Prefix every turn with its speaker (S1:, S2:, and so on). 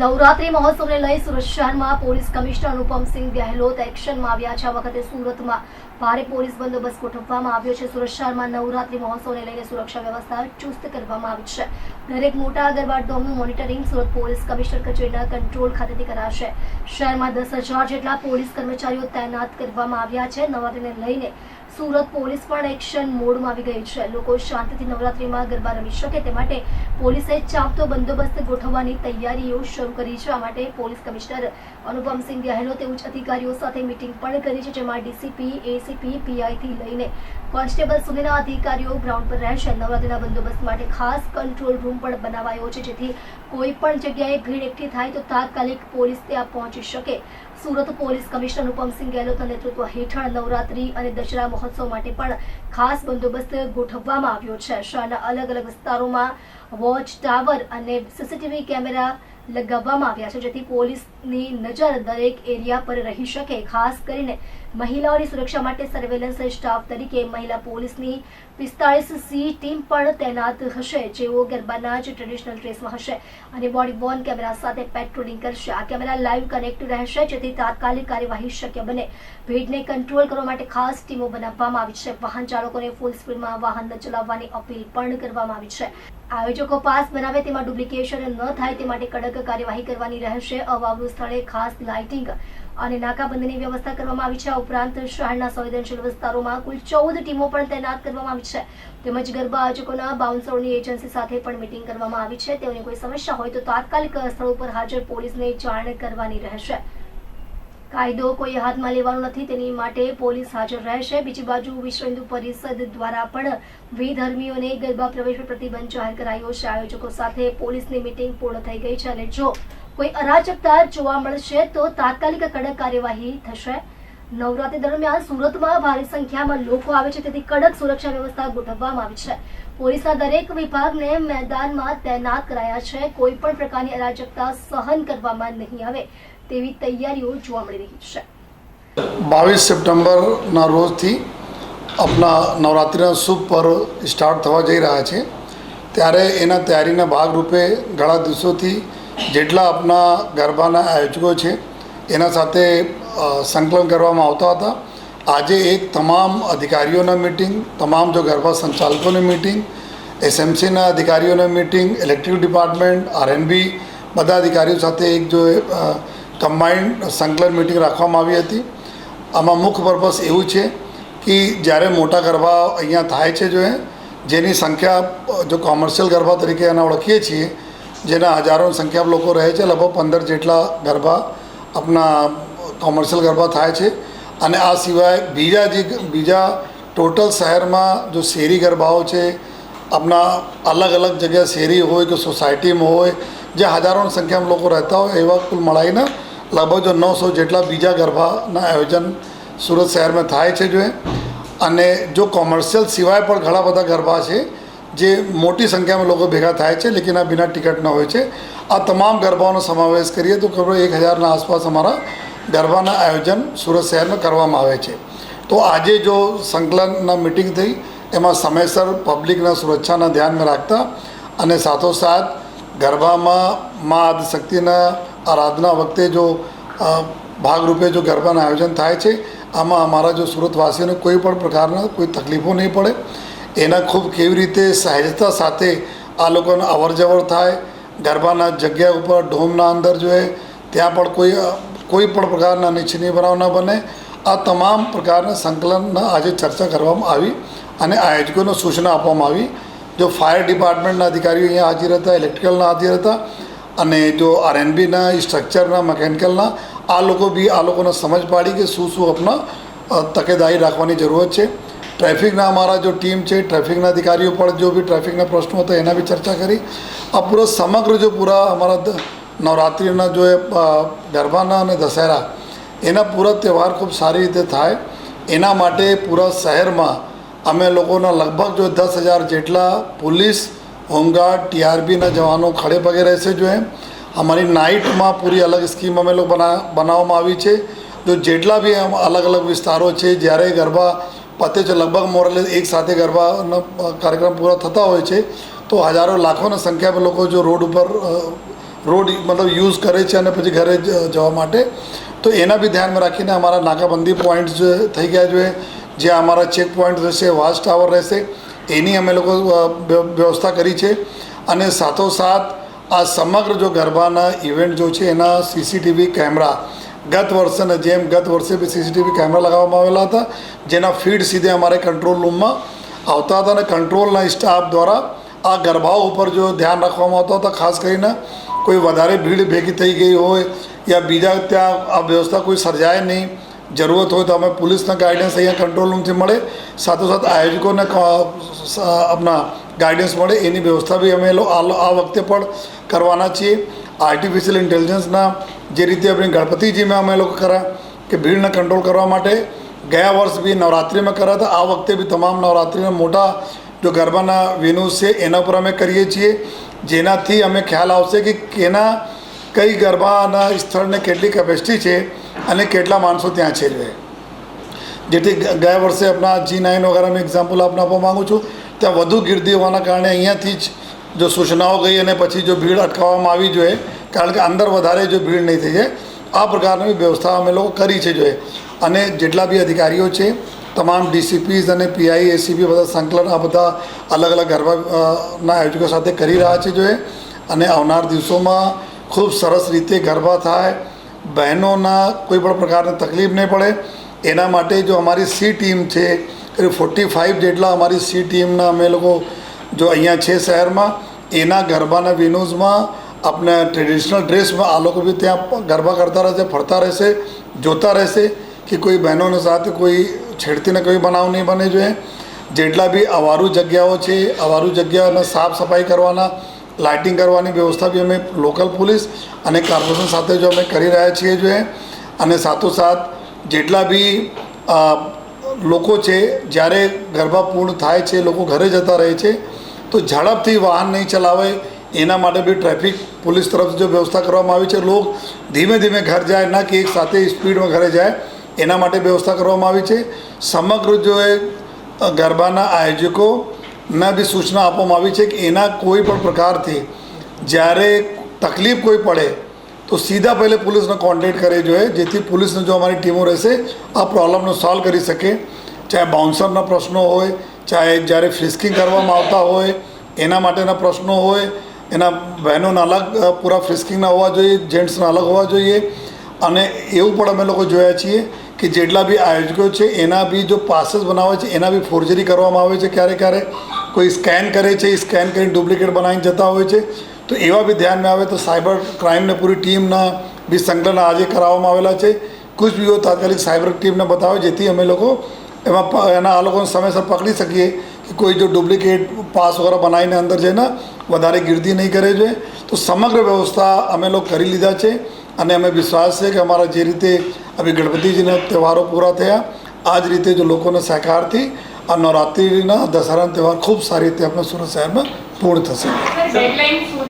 S1: નવરાત્રી મહોત્સવને લઈ સુરત શહેરમાં police commissioner Anupamsinh Gehlot એક્શનમાં આવ્યા છે. આ વખતે સુરતમાં ભારે પોલીસ બંદોબસ્ત ગોઠવવામાં આવ્યો છે. સુરત શહેરમાં નવરાત્રી મહોત્સવને લઈને સુરક્ષા વ્યવસ્થા ચુસ્ત કરવામાં આવી છે. દરેક મોટા ગરબા ડોમનું મોનિટરિંગ સુરત પોલીસ કમિશનર કચેરીના કંટ્રોલ ખાતેથી કરાશે. શહેરમાં દસ હજાર જેટલા પોલીસ કર્મચારીઓ તૈનાત કરવામાં આવ્યા છે. નવરાત્રીને લઈને સુરત પોલીસ પણ એક્શન મોડમાં આવી ગઈ છે. લોકો શાંતિથી નવરાત્રીમાં ગરબા રમી શકે તે માટે પોલીસે ચાંપતો બંદોબસ્ત ગોઠવવાની તૈયારીઓ શરૂ કરી છે. આ માટે પોલીસ કમિશનર અનુપમસિંહ ગહેલોતે ઉચ્ચ અધિકારીઓ સાથે મિટિંગ પણ કરી છે, જેમાં ડીસીપી, એસીપી, પીઆઈથી લઈને કોન્સ્ટેબલ સુધીના અધિકારીઓ ગ્રાઉન્ડ પર રહેશે. નવરાત્રીના બંદોબસ્ત માટે ખાસ કંટ્રોલ રૂમ પણ બનાવાયો છે, જેથી કોઈ પણ જગ્યાએ ભીડ એકઠી થાય તો તાત્કાલિક પોલીસ ત્યાં પહોંચી શકે. સુરત પોલીસ કમિશનર અનુપમસિંહ ગહેલોતના નેતૃત્વ હેઠળ નવરાત્રી અને દશરા મહોત્સવ માટે પણ ખાસ બંદોબસ્ત ગોઠવવામાં આવ્યો છે. શહેરના અલગ અલગ વિસ્તારોમાં વોચ, ટાવર અને સીસીટીવી કેમેરા લગાવવામાં આવ્યા છે, જેથી પોલીસની નજર દરેક એરિયા પર રહી શકે. ખાસ કરીને મહિલાઓની સુરક્ષા માટે સર્વેલન્સ સ્ટાફ તરીકે મહિલા પોલીસની પિસ્તાળીસ સી ટીમ પણ તૈનાત હશે, જેઓ ગરબાના જ ટ્રેડિશનલ ડ્રેસમાં હશે. અને બોડી વોર્ન કેમેરા સાથે પેટ્રોલિંગ કરશે. આ કેમેરા લાઈવ કનેક્ટ રહેશે, જેથી તાત્કાલિક કાર્યવાહી શક્ય બને. ભીડને કંટ્રોલ કરવા માટે ખાસ ટીમો બનાવવામાં આવી છે. વાહન ચાલકોને ફૂલ સ્પીડમાં વાહન ન ચલાવવાની અપીલ પણ કરવામાં આવી છે. આયોજકો પાસ બનાવે તેમાં ડુપ્લિકેશન ન થાય તે માટે કડક કાર્યવાહી કરવાની રહેશે. અવાવરું સ્થળે ખાસ લાઇટિંગ અને નાકાબંધીની વ્યવસ્થા કરવામાં આવી છે. આ ઉપરાંત શહેરના સંવેદનશીલ વિસ્તારોમાં કુલ ચૌદ ટીમો પણ તૈનાત કરવામાં આવી છે. તેમજ ગરબા આયોજકોના બાઉન્સરોની એજન્સી સાથે પણ મિટિંગ કરવામાં આવી છે. તેઓની કોઈ સમસ્યા હોય તો તાત્કાલિક સ્થળ ઉપર હાજર પોલીસને જાણ કરવાની રહેશે. કાયદો કોઈ હાથમાં લેવાનો નથી, તેની માટે પોલીસ હાજર રહેશે. બીજી બાજુ વિશ્વ હિન્દુ પરિષદ દ્વારા પણ વિધર્મીઓને ગરબા પ્રવેશ પર પ્રતિબંધ જાહેર કરાયો છે. આયોજકો સાથે પોલીસની મિટિંગ પૂર્ણ થઈ ગઈ છે અને જો કોઈ અરાજકતા જોવા મળશે તો તાત્કાલિક કડક કાર્યવાહી થશે. નવરાત્રી દરમિયાન સુરતમાં ભારે સંખ્યામાં લોકો આવે છે, તેથી કડક સુરક્ષા વ્યવસ્થા ગોઠવવામાં આવી છે. પોલીસના દરેક વિભાગને મેદાનમાં તૈનાત કરાયા છે. કોઈ પણ પ્રકારની અરાજકતા સહન કરવામાં નહીં આવે. તેવી તૈયારીઓ જોવા મળી રહી છે.
S2: બાવીસ સપ્ટેમ્બરના રોજથી આપણા નવરાત્રિના શુભ પર્વ સ્ટાર્ટ થવા જઈ રહ્યા છે. ત્યારે એના તૈયારીના ભાગરૂપે ઘણા દિવસોથી જેટલા આપણા ગરબાના આયોજકો છે, એના સાથે સંકલન કરવામાં આવતા હતા. આજે એક તમામ અધિકારીઓના મિટિંગ તમામ જો ગરબા સંચાલકોની મિટિંગ એસએમસીના અધિકારીઓની મિટિંગ ઇલેક્ટ્રિક ડિપાર્ટમેન્ટ આરએનબી બધા અધિકારીઓ સાથે એક જો કમ્બાઇન્ડ સંકલન મિટિંગ રાખવામાં આવી હતી. આમાં મુખ્ય પર્પસ એવું છે કે જ્યારે મોટા ગરબા અહીંયા થાય છે જો જેની સંખ્યા, જો કોમર્શિયલ ગરબા તરીકે એના ઓળખીએ છીએ, જેના હજારોની સંખ્યામાં લોકો રહે છે, લગભગ પંદર જેટલા ગરબા આપણા કોમર્શિયલ ગરબા થાય છે. અને આ સિવાય બીજા જે બીજા ટોટલ શહેરમાં જો શેરી ગરબાઓ છે આપણા અલગ અલગ જગ્યા શેરી હોય કે સોસાયટીમાં હોય જે હજારોની સંખ્યામાં લોકો રહેતા હોય, એવા કુલ મળાઈને લગભગ જો નવસો જેટલા બીજા ગરબાના આયોજન સુરત શહેરમાં થાય છે જો અને જો કોમર્શિયલ સિવાય પણ ઘણા બધા ગરબા છે, જે મોટી સંખ્યામાં લોકો ભેગા થાય છે, લેકિન આ બિના ટિકટના હોય છે. આ તમામ ગરબાઓનો સમાવેશ કરીએ તો ખબર એક હજારના આસપાસ અમારા ગરબાના આયોજન સુરત શહેરમાં કરવામાં આવે છે. તો આજે જો સંકલનના મિટિંગ થઈ, એમાં સમયસર પબ્લિકના સુરક્ષાના ધ્યાનમાં રાખતા અને સાથોસાથ ગરબામાં મા આદિશક્તિના આરાધના વખતે જો ભાગરૂપે જો ગરબાના આયોજન થાય છે, આમાં અમારા જો સુરતવાસીઓને કોઈ પણ પ્રકારના કોઈ તકલીફો નહીં પડે. એના ખૂબ કેવી રીતે સહેજતા સાથે આ લોકોને અવર જવર થાય, ગરબાના જગ્યા ઉપર, ઢોમના અંદર જોઈએ ત્યાં પણ કોઈ કોઈ પણ પ્રકારના નીચની બનાવ ન બને. આ તમામ પ્રકારના સંકલનના આજે ચર્ચા કરવામાં આવી અને આયોજકોને સૂચના આપવામાં આવી. જો ફાયર ડિપાર્ટમેન્ટના અધિકારીઓ અહીંયા હાજર હતા, ઇલેક્ટ્રિકલના હાજર હતા અને જો આરએનબીના સ્ટ્રક્ચરના મિકેનિકલના આ લોકો બી આ લોકોને સમજ પાડી કે શું શું આપણા તકેદારી રાખવાની જરૂરત છે. ટ્રાફિકના અમારા જો ટીમ છે ટ્રાફિકના અધિકારીઓ પણ જો બી ટ્રાફિકના પ્રશ્નો હતા, એના બી ચર્ચા કરી. આ પૂરો સમગ્ર જો પૂરા અમારા નવરાત્રિના જો ગરબાના અને દશેરા, એના પૂરા તહેવાર ખૂબ સારી રીતે થાય. એના માટે પૂરા શહેરમાં અમે લોકોના લગભગ જો દસ હજાર જેટલા પોલીસ હોમગાર્ડ ટીઆરબીના જવાનો ખડે પગે રહેશે જો એમ. અમારી નાઇટમાં પૂરી અલગ સ્કીમ અમે લોકો બના, બનાવવામાં આવી છે. જો જેટલા બી અલગ અલગ વિસ્તારો છે, જ્યારે ગરબા પતે છે, લગભગ મોરલે એક સાથે ગરબાનો કાર્યક્રમ પૂરા થતા હોય છે, તો હજારો લાખોની સંખ્યામાં લોકો જો રોડ ઉપર રોડ મતલબ યુઝ કરે છે અને પછી ઘરે જવા માટે. તો એના બી ધ્યાનમાં રાખીને અમારા નાકાબંધી પોઈન્ટ્સ થઈ ગયા જોઈએ જ્યાં અમારા ચેક પોઈન્ટ રહેશે વાચ ટાવર રહેશે. એની અમે લોકો વ્યવસ્થા કરી છે. અને સાથોસાથ આ સમગ્ર જો ગરબાના ઇવેન્ટ જો છે, એના સીસીટીવી કેમેરા, ગત વર્ષના જેમ ગત વર્ષે બી સીસીટીવી કેમેરા લગાવવામાં આવેલા હતા, જેના ફીડ સીધે અમારે કંટ્રોલ રૂમમાં આવતા હતા અને કંટ્રોલના સ્ટાફ દ્વારા આ ગરબાઓ ઉપર જો ધ્યાન રાખવામાં આવતો હતો, ખાસ કરીને કોઈ વધારે ભીડ ભેગી થઈ ગઈ હોય, યા બીજા ત્યાં આ વ્યવસ્થા કોઈ સર્જાય નહીં જરૂરત હોય તો અમે પોલીસના ગાઈડન્સ અહીંયા કંટ્રોલ રૂમથી મળે. સાથોસાથ આયોજકોને આપણા ગાઈડન્સ મળે. એની વ્યવસ્થા બી અમે આ વખતે પણ કરવાના છીએ. આર્ટિફિશિયલ ઇન્ટેલિજન્સના જે રીતે આપણે ગણપતિજીમાં અમે લોકો કર્યા કે ભીડને કંટ્રોલ કરવા માટે ગયા વર્ષ બી નવરાત્રિમાં કર્યા હતા. આ વખતે બી તમામ નવરાત્રિના મોટા જો ગરબાના વેન્યુઝ છે, એના ઉપર અમે કરીએ છીએ. જેનાથી અમે ખ્યાલ આવશે કે કેના, કઈ ગરબાના સ્થળને કેટલી કેપેસિટી છે. અને કેટલા માણસો ત્યાં છે જેથી ગયા વર્ષે આપણા જી નાઇન વગેરેનું એક્ઝામ્પલ આપને આપવા માગું છું. ત્યાં વધુ ગીર્દી હોવાના કારણે અહીંયાથી જ જો સૂચનાઓ ગઈ અને પછી જો ભીડ અટકાવવામાં આવી જોઈએ, કારણ કે અંદર વધારે જો ભીડ નહીં થઈ જાય, આ પ્રકારની વ્યવસ્થા અમે લોકો કરી છે જોઈએ. અને જેટલા બી અધિકારીઓ છે, તમામ ડીસીપીઝ અને પીઆઈ એસીપી બધા સંકલન આ બધા અલગ અલગ ગરબાના આયોજકો સાથે કરી રહ્યા છે જોઈએ. અને આવનાર દિવસોમાં ખૂબ સરસ રીતે ગરબા થાય બહેનોના કોઈ પણ પ્રકારની તકલીફ નહીં પડે. એના માટે જો અમારી સી ટીમ છે કરીબ ફોર્ટી ફાઇવ જેટલા અમારી સી ટીમના અમે લોકો જો અહીંયા છે શહેરમાં, એના ગરબાના વિનોઝમાં આપણે ટ્રેડિશનલ ડ્રેસમાં આ લોકો બી ત્યાં ગરબા કરતા રહેશે, ફરતા રહેશે, જોતા રહેશે કે કોઈ બહેનોને સાથે કોઈ છેડતીને કોઈ બનાવ નહીં બને જોઈએ. જેટલા બી અવારું જગ્યાઓ છે, અવારું જગ્યાઓને સાફ સફાઈ કરવાના લાઇટિંગ કરવાની વ્યવસ્થા બી અમે લોકલ પોલીસ અને કોર્પોરેશન સાથે જો અમે કરી રહ્યા છીએ જોઈએ અને સાથોસાથ જેટલા બી લોકો છે, જ્યારે ગરબા પૂર્ણ થાય છે, લોકો ઘરે જતા રહે છે, તો ઝડપથી વાહન નહીં ચલાવે, એના માટે બી ટ્રાફિક પોલીસ તરફ જો વ્યવસ્થા કરવામાં આવી છે, લોક ધીમે ધીમે ઘર જાય, ના કે એક સાથે સ્પીડમાં ઘરે જાય, એના માટે વ્યવસ્થા કરવામાં આવી છે. સમગ્ર જો એ ગરબાના ગરબાના આયોજકોને બી સૂચના આપવામાં આવી છે કે એના કોઈ પણ પ્રકારથી જ્યારે તકલીફ કોઈ પડે, તો સીધા પહેલે પોલીસનો કોન્ટેક્ટ કરે જોઈએ, જેથી પોલીસને જો અમારી ટીમો રહેશે, આ પ્રોબ્લમનો સોલ્વ કરી શકે. ચાહે બાઉન્સરના પ્રશ્નો હોય, ચાહે જ્યારે ફિસ્કિંગ કરવામાં આવતા હોય, એના માટેના પ્રશ્નો હોય, એના બહેનોના અલગ પૂરા ફિસ્કિંગના હોવા જોઈએ જેન્ટ્સના અલગ હોવા જોઈએ. અને એવું પણ અમે લોકો જોયા છીએ કે જેટલા બી આયોજકો છે, એના બી જો પાસીસ બનાવે છે, એના બી ફોર્જરી કરવામાં આવે છે ક્યારે ક્યારે કોઈ સ્કેન કરે છે સ્કેન કરીને ડુપ્લિકેટ બનાવીને જતા હોય છે. તો એવા બી ધ્યાનમાં આવે તો સાયબર ક્રાઇમને પૂરી ટીમના બી સંકલન આજે કરાવવામાં આવેલા છે. કુછ બી તાત્કાલિક સાયબર ટીમને બતાવે જેથી અમે લોકો એમાં એના આ લોકોને સમયસર પકડી શકીએ કે કોઈ જો ડુપ્લિકેટ પાસ વગેરે બનાવીને અંદર જઈને વધારે ગીર્દી નહીં કરે જોઈએ તો સમગ્ર વ્યવસ્થા અમે લોકો કરી લીધા છે. અને અમે વિશ્વાસ છે કે અમારા જે રીતે અમે ગણપતિજીના તહેવારો પૂરા થયા આ જ રીતે જો લોકોને સહકારથી આ નવરાત્રિના દશહરાનો તહેવાર ખૂબ સારી રીતે આપણે સુરત શહેરમાં પૂર્ણ થશે.